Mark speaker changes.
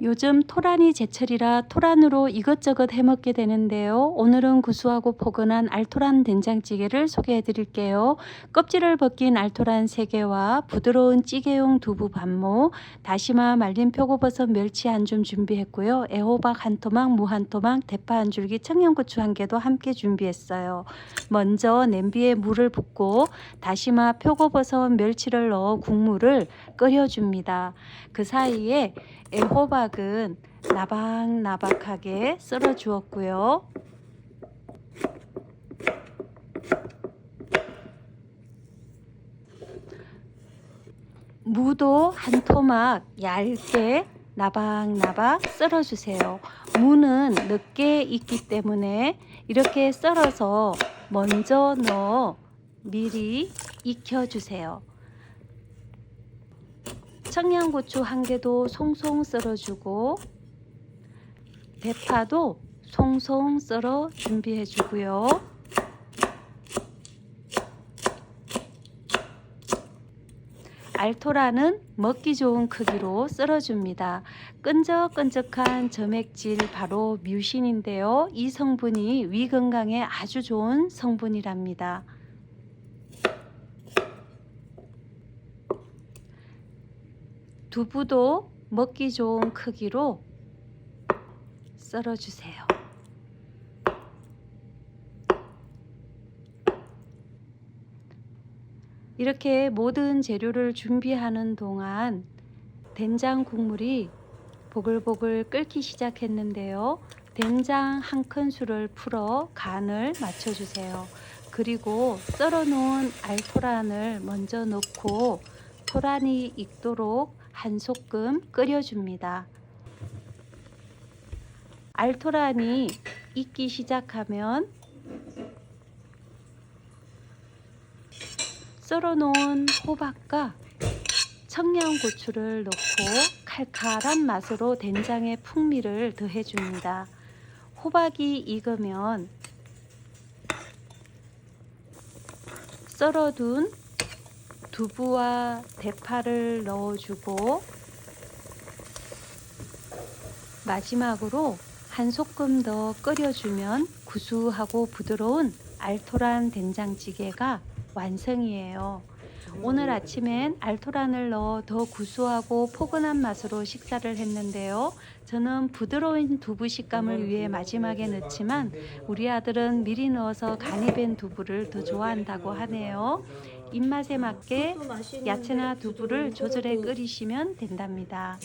Speaker 1: 요즘 토란이 제철이라 토란으로 이것저것 해먹게 되는데요. 오늘은 구수하고 포근한 알토란 된장찌개를 소개해 드릴게요. 껍질을 벗긴 알토란 3개와 부드러운 찌개용 두부 반모, 다시마 말린 표고버섯 멸치 한 줌 준비했고요. 애호박 한 토막, 무 한 토막, 대파 한 줄기, 청양고추 한 개도 함께 준비했어요. 먼저 냄비에 물을 붓고 다시마 표고버섯 멸치를 넣어 국물을 끓여줍니다. 그 사이에 애호박 은 나박나박하게 썰어 주었고요. 무도 한 토막 얇게 나박나박 썰어 주세요. 무는 늦게 익기 때문에 이렇게 썰어서 먼저 넣어 미리 익혀 주세요. 청양고추 한 개도 송송 썰어주고 대파도 송송 썰어 준비해 주고요. 알토라는 먹기 좋은 크기로 썰어줍니다. 끈적끈적한 점액질 바로 뮤신인데요. 이 성분이 위 건강에 아주 좋은 성분이랍니다. 두부도 먹기 좋은 크기로 썰어주세요. 이렇게 모든 재료를 준비하는 동안 된장 국물이 보글보글 끓기 시작했는데요. 된장 한 큰술을 풀어 간을 맞춰주세요. 그리고 썰어 놓은 알토란을 먼저 넣고 토란이 익도록 한 소끔 끓여줍니다. 알토란이 익기 시작하면 썰어 놓은 호박과 청양고추를 넣고 칼칼한 맛으로 된장의 풍미를 더해줍니다. 호박이 익으면 썰어둔 두부와 대파를 넣어주고 마지막으로 한 소끔 더 끓여주면 구수하고 부드러운 알토란 된장찌개가 완성이에요. 오늘 아침엔 알토란을 넣어 더 구수하고 포근한 맛으로 식사를 했는데요. 저는 부드러운 두부 식감을 위해 마지막에 넣지만 우리 아들은 미리 넣어서 간이 밴 두부를 더 좋아한다고 하네요. 입맛에 맞게 야채나 두부를 조절해 끓이시면 된답니다.